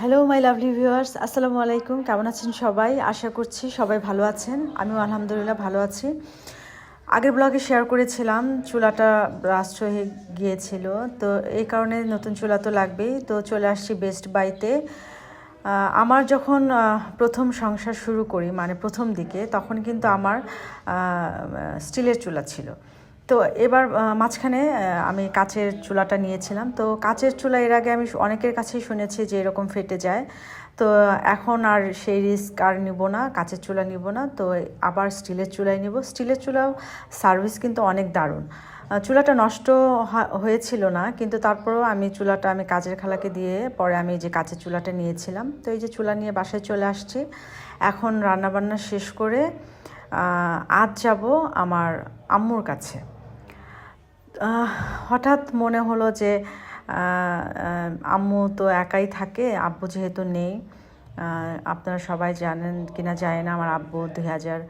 Hello my lovely viewers আসসালামু আলাইকুম কেমন আছেন সবাই? আশা করছি সবাই ভালো আছেন। আমিও আলহামদুলিল্লাহ ভালো আছি। আগের ব্লগে শেয়ার করেছিলাম, চুলাটা রাষ্ট্র হয়ে গিয়েছিল। তো এই কারণে নতুন চুলা তো লাগবেই। তো চলে আসছি বেস্ট বাইতে আমার যখন প্রথম সংসার শুরু করি মানে প্রথম দিকে, তখন কিন্তু আমার স্টিলের চুলা ছিল। তো এবার মাঝখানে আমি কাচের চুলাটা নিয়েছিলাম। তো কাচের চুলা এর আগে আমি অনেকের কাছেই শুনেছি যে এরকম ফেটে যায়। তো এখন আর সেই রিস্ক আর নিব না, কাচের চুলা নিব না। তো আবার স্টিলের চুলাই নিব। স্টিলের চুলাও সার্ভিস কিন্তু অনেক দারুণ। চুলাটা নষ্ট হয়েছিল না, কিন্তু তারপরেও আমি চুলাটা আমি কাজের খালাকে দিয়ে পরে আমি যে কাচের চুলাটা নিয়েছিলাম। তো এই যে চুলা নিয়ে বাসায় চলে আসছি। এখন রান্নাবান্না শেষ করে আজ যাব আমার আম্মুর কাছে। হঠাৎ মনে হলো যে আম্মু তো একাই থাকে, আব্বু যেহেতু নেই আপনারা সবাই জানেন কিনা জানি না, আমার আব্বু দুই হাজার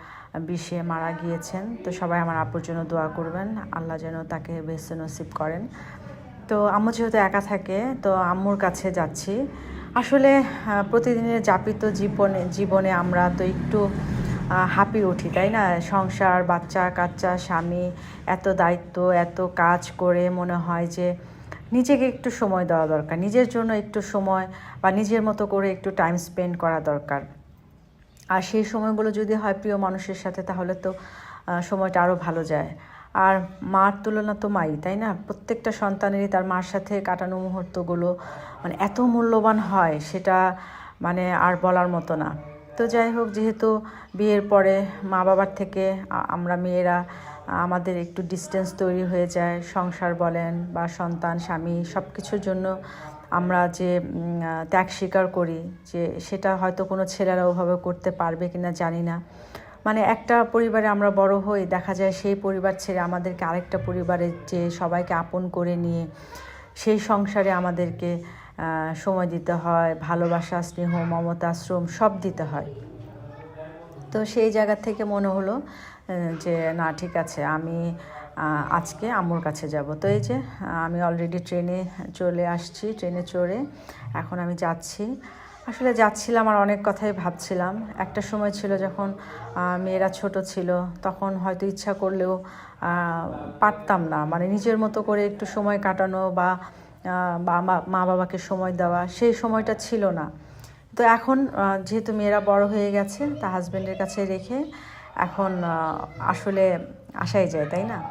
বিশে মারা গিয়েছেন, তো সবাই আমার আব্বুর জন্য দোয়া করবেন, আল্লাহ যেন তাকে বেস্ত নসিব করেন। তো আম্মু যেহেতু একা থাকে, তো আম্মুর কাছে যাচ্ছি। আসলে প্রতিদিনের যাপিত জীবনে জীবনে আমরা তো একটু হাঁপি উঠি, তাই না? সংসার, বাচ্চা, কাচ্চা, স্বামী, এত দায়িত্ব, এত কাজ করে মনে হয় যে নিজেকে একটু সময় দেওয়া দরকার, নিজের জন্য একটু সময় বা নিজের মতো করে একটু টাইম স্পেন্ড করা দরকার। আর সেই সময়গুলো যদি হয় প্রিয় মানুষের সাথে, তাহলে তো সময়টা আরও ভালো যায়। আর মার তুলনা তো মাই, তাই না? প্রত্যেকটা সন্তানেরই তার মার সাথে কাটানো মুহূর্তগুলো মানে এত মূল্যবান হয়, সেটা মানে আর বলার মতো না। তো যাই হোক, যেহেতু বিয়ের পরে মা বাবার থেকে আমরা মেয়েরা, আমাদের একটু ডিস্টেন্স তৈরি হয়ে যায়, সংসার বলেন বা সন্তান, স্বামী সব কিছুর জন্য আমরা যে ত্যাগ স্বীকার করি যে, সেটা হয়তো কোনো ছেলেরা ওভাবে করতে পারবে কিনা জানি না। মানে একটা পরিবারে আমরা বড় হই, দেখা যায় সেই পরিবার ছেড়ে আমাদেরকে আরেকটা পরিবারে যে সবাইকে আপন করে নিয়ে, সেই সংসারে আমাদেরকে সময় দিতে হয়, ভালোবাসা, স্নেহ, মমতা, শ্রম সব দিতে হয়। তো সেই জায়গা থেকে মনে হলো যে না, ঠিক আছে, আমি আজকে আম্মুর কাছে যাব। তো এই যে, আমি অলরেডি ট্রেনে চলে আসছি ট্রেনে চড়ে এখন আমি যাচ্ছি। আসলে যাচ্ছিলাম আর অনেক কথাই ভাবছিলাম। একটা সময় ছিল যখন মেয়েরা ছোট ছিল, তখন হয়তো ইচ্ছা করলেও পারতাম না। মানে নিজের মতো করে একটু সময় কাটানো বা মা- বাবাকে সময় দেওয়া, সেই সময়টা ছিল না। তো এখন যেহেতু মেয়েরা বড় হয়ে গেছে, তা হাজব্যান্ডের কাছে রেখে এখন আসলে আসাই যায়, তাই না?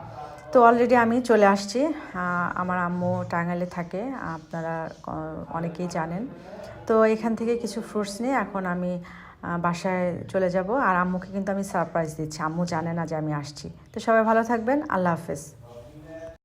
তো অলরেডি আমি চলে আসছি। আমার আম্মু টাঙ্গাইলে থাকে, আপনারা অনেকেই জানেন। তো এখান থেকে কিছু ফ্রুটস নিয়ে এখন আমি বাসায় চলে যাব। আর আম্মুকে কিন্তু আমি সারপ্রাইজ দিচ্ছি। আম্মু জানে না যে আমি আসছি। তো সবাই ভালো থাকবেন। আল্লাহ হাফেজ।